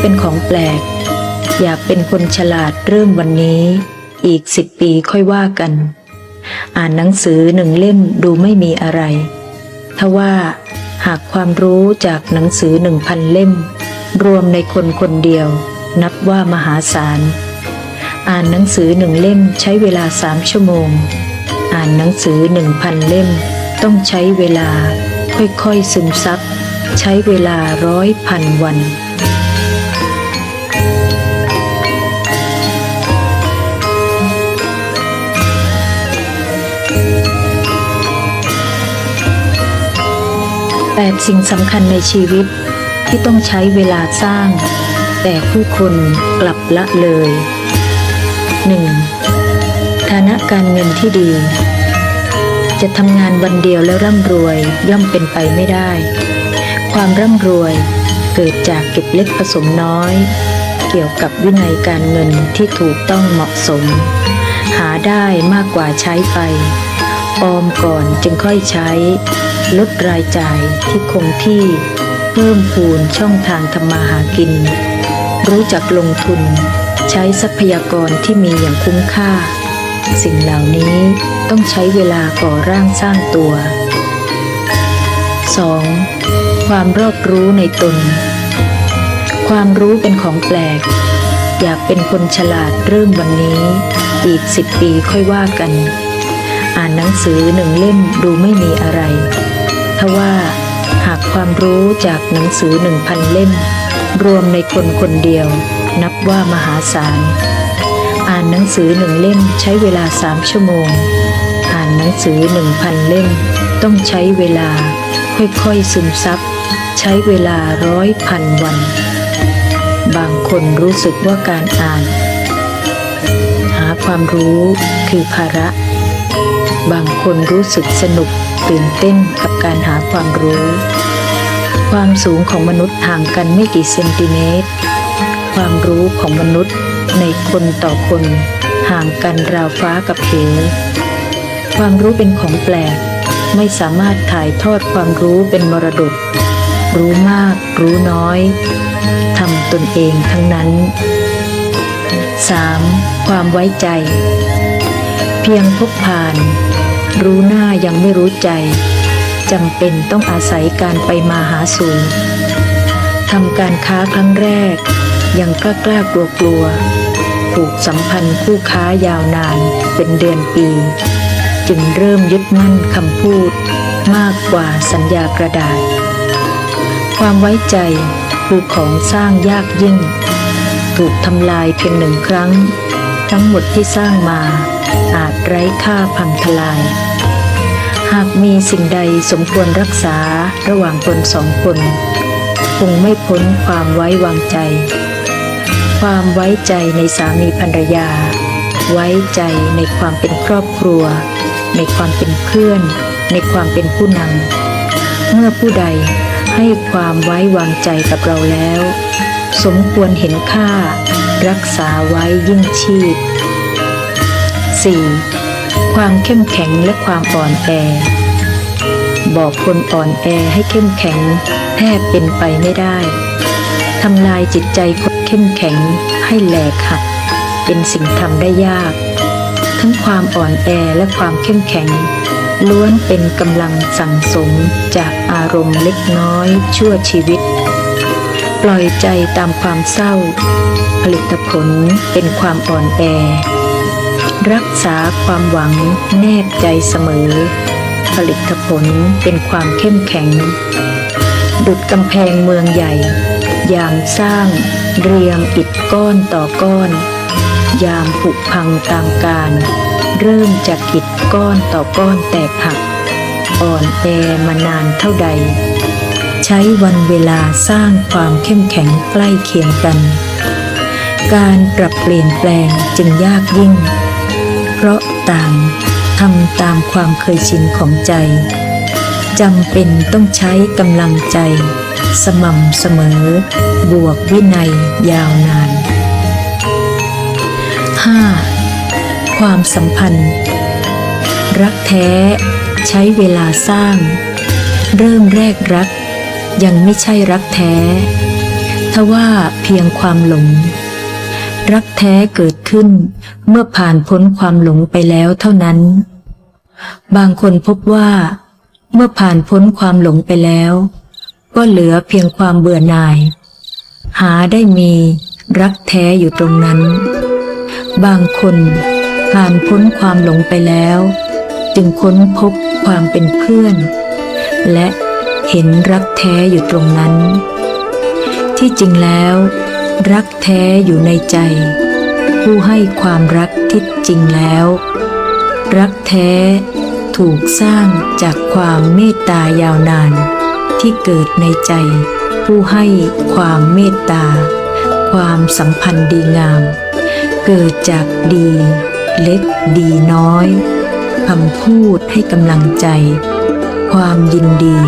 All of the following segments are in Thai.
เป็นของแปลก อยากเป็นคนฉลาดเริ่มวันนี้ อีกสิบปีค่อยว่ากัน อ่านหนังสือหนึ่งเล่มดูไม่มีอะไร ทว่าหากความรู้จากหนังสือหนึ่งพันเล่ม รวมในคนคนเดียว นับว่ามหาศาล อ่านหนังสือหนึ่งเล่มใช้เวลาสามชั่วโมง อ่านหนังสือหนึ่งพันเล่ม ต้องใช้เวลา ค่อยๆซึมซับใช้เวลาร้อยพันวัน แปดสิ่งสำคัญในชีวิตที่ต้องใช้เวลาสร้าง แต่ผู้คนกลับละเลย 1. ฐานะการเงินที่ดี จะทำงานวันเดียวแล้วร่ำรวยย่อมเป็นไปไม่ได้ ความร่ำรวยเกิดจากเก็บเล็กผสมน้อย เกี่ยวกับวินัยการเงินที่ถูกต้องเหมาะสม หาได้มากกว่าใช้ไป ออมก่อนจึงค่อยใช้ ลดรายจ่ายที่คงที่ เพิ่มพูนช่องทางทำมาหากิน รู้จักลงทุน ใช้ทรัพยากรที่มีอย่างคุ้มค่า สิ่งเหล่านี้ต้องใช้เวลาก่อร่างสร้างตัว 2. ความรอบรู้ในตน ความรู้เป็นของแปลก อยากเป็นคนฉลาดเริ่มวันนี้ อีกสิบปีค่อยว่ากัน อ่านหนังสือหนึ่งเล่มดูไม่มีอะไรทว่าหากความรู้จากหนังสือหนึ่งพันเล่ม รวมในคนคนเดียว นับว่ามหาศาล อ่านหนังสือหนึ่งเล่มใช้เวลาสามชั่วโมง อ่านหนังสือหนึ่งพันเล่ม ต้องใช้เวลา ค่อยๆซึมซับ ใช้เวลาร้อยพันวัน บางคนรู้สึกว่าการอ่าน หาความรู้คือภาระ บางคนรู้สึกสนุกตื่นเต้นกับการหาความรู้ ความสูงของมนุษย์ห่างกันไม่กี่เซนติเมตร ความรู้ของมนุษย์ในคนต่อคน ห่างกันราวฟ้ากับเหวความรู้เป็นของแปลก ไม่สามารถถ่ายทอดความรู้เป็นมรดก รู้มาก รู้น้อยทำตนเองทั้งนั้น 3. ความไว้ใจ เพียงพบผ่าน รู้หน้ายังไม่รู้ใจจำเป็นต้องอาศัยการไปมาหาสู่ทำการค้าครั้งแรก ยังกล้ากล้ากลัวกลัวผูกสัมพันธ์คู่ค้ายาวนานเป็นเดือนปี จึงเริ่มยึดมั่นคำพูดมากกว่าสัญญากระดาษ ความไว้ใจคือของสร้างยากยิ่ง ถูกทำลายเพียงหนึ่งครั้ง ทั้งหมดที่สร้างมา อาจไร้ค่าพังทลาย หากมีสิ่งใดสมควรรักษาระหว่างคนสองคน คงไม่พ้นความไว้วางใจ ความไว้ใจในสามีภรรยา ไว้ใจในความเป็นครอบครัว ในความเป็นเพื่อน ในความเป็นผู้นำเมื่อผู้ใดให้ความไว้วางใจกับเราแล้ว สมควรเห็นค่า รักษาไว้ยิ่งชีพ 4. ความเข้มแข็งและความอ่อนแอ บอกคนอ่อนแอให้เข้มแข็งแทบเป็นไปไม่ได้ ทำลายจิตใจคนเข้มแข็งให้แหลกหัก เป็นสิ่งทำได้ยาก ทั้งความอ่อนแอและความเข้มแข็ง ล้วนเป็นกำลังสั่งสมจากอารมณ์เล็กน้อยชั่วชีวิต ปล่อยใจตามความเศร้า ผลิตผลเป็นความอ่อนแอ รักษาความหวังแนบใจเสมอ ผลิตผลเป็นความเข้มแข็ง ดุดกำแพงเมืองใหญ่ ยามสร้างเรียงอิฐก้อนต่อก้อน ยามผุพังตามการ เริ่มจากอิฐก้อนต่อก้อนแตกหัก อ่อนแอมานานเท่าใด ใช้วันเวลาสร้างความเข้มแข็งใกล้เคียงกัน การปรับเปลี่ยนแปลงจึงยากยิ่ง เพราะต่างทำตามความเคยชินของใจจำเป็นต้องใช้กำลังใจ สม่ำเสมอ บวกวินัยยาวนาน 5. ความสัมพันธ์ รักแท้ใช้เวลาสร้าง เริ่มแรกรัก ยังไม่ใช่รักแท้ ทว่าเพียงความหลง รักแท้เกิดขึ้น เมื่อผ่านพ้นความหลงไปแล้วเท่านั้น บางคนพบว่า เมื่อผ่านพ้นความหลงไปแล้ว ก็เหลือเพียงความเบื่อหน่าย หาได้มีรักแท้อยู่ตรงนั้น บางคนผ่านพ้นความหลงไปแล้ว จึงค้นพบความเป็นเพื่อน และเห็นรักแท้อยู่ตรงนั้น ที่จริงแล้ว รักแท้อยู่ในใจ ผู้ให้ความรักที่จริงแล้ว รักแท้ถูกสร้างจากความเมตตายาวนาน ที่เกิดในใจ ผู้ให้ความเมตตา ความสัมพันธ์ดีงาม เกิดจากดี เล็กดีน้อยคำพูดให้กำลังใจ ความยินดี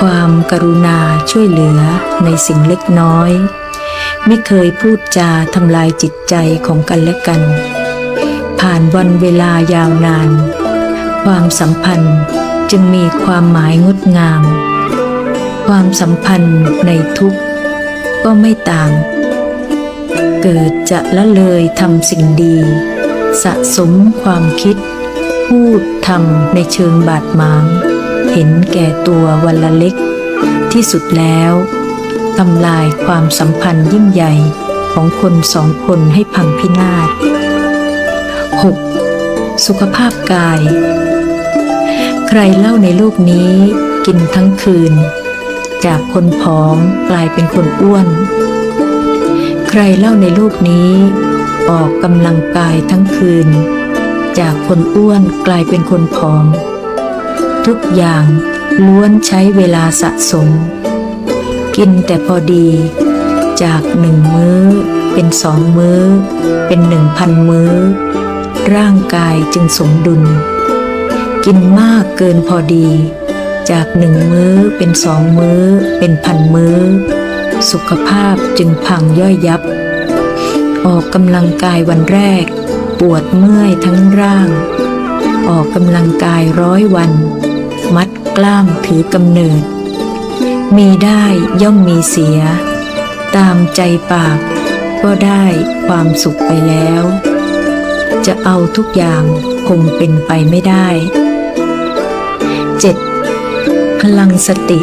ความกรุณาช่วยเหลือในสิ่งเล็กน้อย ไม่เคยพูดจาทำลายจิตใจของกันและกัน ผ่านวันเวลายาวนาน ความสัมพันธ์จึงมีความหมายงดงาม ความสัมพันธ์ในทุกข์ก็ไม่ต่าง เกิดจะละเลยทำสิ่งดี สะสมความคิด พูดทำในเชิงบาดหมาง เห็นแก่ตัววันละเล็ก ที่สุดแล้ว ทำลายความสัมพันธ์ยิ่งใหญ่ของคนสองคนให้พังพินาศ 6. สุขภาพกาย ใครเล่าในโลกนี้กินทั้งคืน จากคนผอมกลายเป็นคนอ้วน ใครเล่าในโลกนี้ ออกกำลังกายทั้งคืน จากคนอ้วนกลายเป็นคนผอม ทุกอย่างล้วนใช้เวลาสะสม กินแต่พอดี จากหนึ่งมื้อ เป็นสองมื้อ เป็นหนึ่งพันมื้อ ร่างกายจึงสมดุล กินมากเกินพอดี จากหนึ่งมื้อเป็นสองมื้อ เป็นพันมื้อ สุขภาพจึงพังย่อยยับ ออกกำลังกายวันแรก ปวดเมื่อยทั้งร่าง ออกกำลังกายร้อยวัน มัดกล้ามถือกำเนิด มีได้ย่อมมีเสีย ตามใจปากก็ได้ความสุขไปแล้ว จะเอาทุกอย่างคงเป็นไปไม่ได้ 7. พลังสติ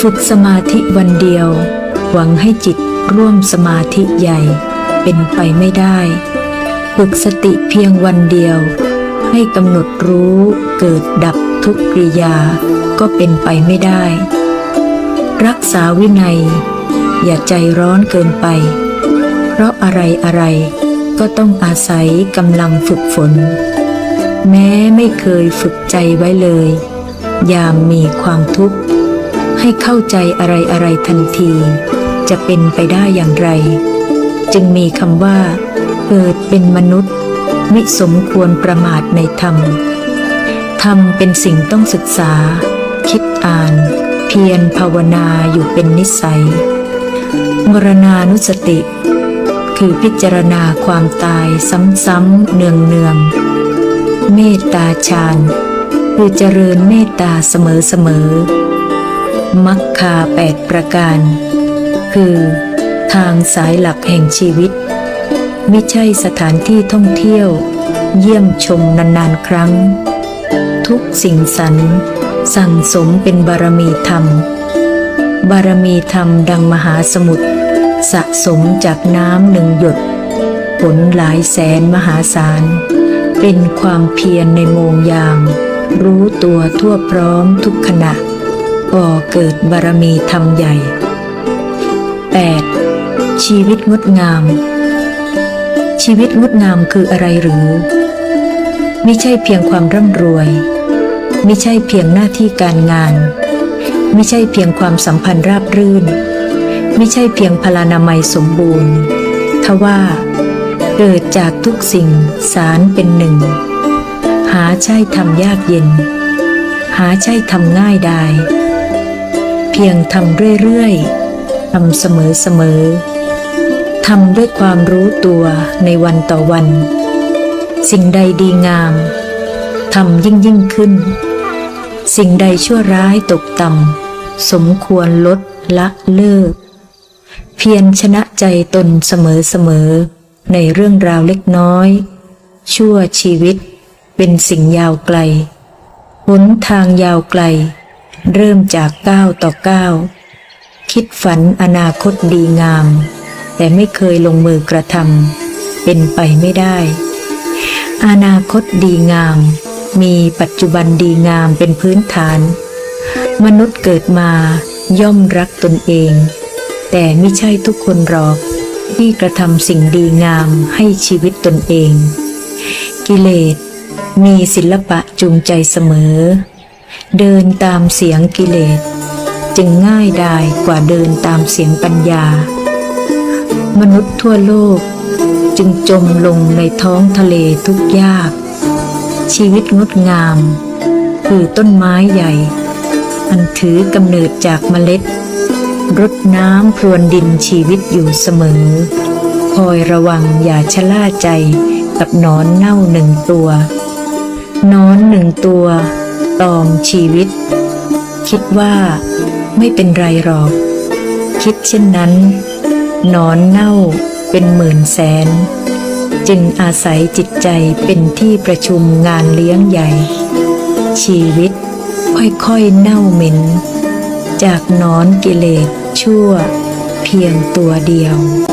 ฝึกสมาธิวันเดียว หวังให้จิตร่วมสมาธิใหญ่เป็นไปไม่ได้ ฝึกสติเพียงวันเดียว ให้กำหนดรู้เกิดดับ ทุกกริยาก็เป็นไปไม่ได้ รักษาวินัย อย่าใจร้อนเกินไป เพราะอะไรอะไรก็ต้องอาศัยกำลังฝึกฝน แม้ไม่เคยฝึกใจไว้เลย ยามมีความทุกข์ ให้เข้าใจอะไรอะไรทันที จะเป็นไปได้อย่างไร จึงมีคำว่า เกิดเป็นมนุษย์มิสมควรประมาทในธรรม ธรรมเป็นสิ่งต้องศึกษา คิดอ่าน เพียรภาวนาอยู่เป็นนิสัย มรณานุสติ คือพิจารณาความตายซ้ำๆเนืองๆ เมตตาฌานคือเจริญเมตตาเสมอๆมัคคาแปดประการ คือ ทางสายหลักแห่งชีวิต ไม่ใช่สถานที่ท่องเที่ยว เยี่ยมชมนานๆครั้ง ทุกสิ่งสรรสั่งสมเป็นบารมีธรรม บารมีธรรมดังมหาสมุทรสะสมจากน้ำหนึ่งหยด ผลหลายแสนมหาศาล เป็นความเพียรในโมงยาม รู้ตัวทั่วพร้อมทุกขณะก่อเกิดบารมีธรรมใหญ่ 8. ชีวิตงดงาม ชีวิตงดงามคืออะไรหรือ ไม่ใช่เพียงความร่ำรวย ไม่ใช่เพียงหน้าที่การงาน ไม่ใช่เพียงความสัมพันธ์ราบรื่น ไม่ใช่เพียงพลานามัยสมบูรณ์ ทว่าเกิดจากทุกสิ่งสารเป็นหนึ่ง หาใช่ทำยากเย็น หาใช่ทำง่ายได้ เพียงทำเรื่อยๆทำเสมอๆทำด้วยความรู้ตัวในวันต่อวัน สิ่งใดดีงามทำยิ่งยิ่งขึ้น สิ่งใดชั่วร้ายตกต่ำสมควรลดละเลิก เพียรชนะใจตนเสมอเสมอๆในเรื่องราวเล็กน้อย ชั่วชีวิตเป็นสิ่งยาวไกลหนทางยาวไกล เริ่มจากก้าวต่อก้าวคิดฝันอนาคตดีงาม แต่ไม่เคยลงมือกระทำเป็นไปไม่ได้ อนาคตดีงาม มีปัจจุบันดีงามเป็นพื้นฐาน มนุษย์เกิดมาย่อมรักตนเอง แต่ไม่ใช่ทุกคนหรอกที่กระทำสิ่งดีงามให้ชีวิตตนเอง กิเลสมีศิลปะจูงใจเสมอ เดินตามเสียงกิเลส จึงง่ายดายกว่าเดินตามเสียงปัญญา มนุษย์ทั่วโลกจึงจมลงในท้องทะเลทุกยาก ชีวิตงดงาม คือต้นไม้ใหญ่ อันถือกำเนิดจากเมล็ดรดน้ำพรวนดินชีวิตอยู่เสมอ คอยระวังอย่าชะล่าใจกับนอนเน่าหนึ่งตัวนอนหนึ่งตัว ตอมชีวิต คิดว่า ไม่เป็นไรหรอก คิดเช่นนั้นนอนเน่าเป็นหมื่นแสน จึงอาศัยจิตใจเป็นที่ประชุมงานเลี้ยงใหญ่ ชีวิตค่อยๆเน่าเหม็น จากนอนกิเลสชั่ว เพียงตัวเดียว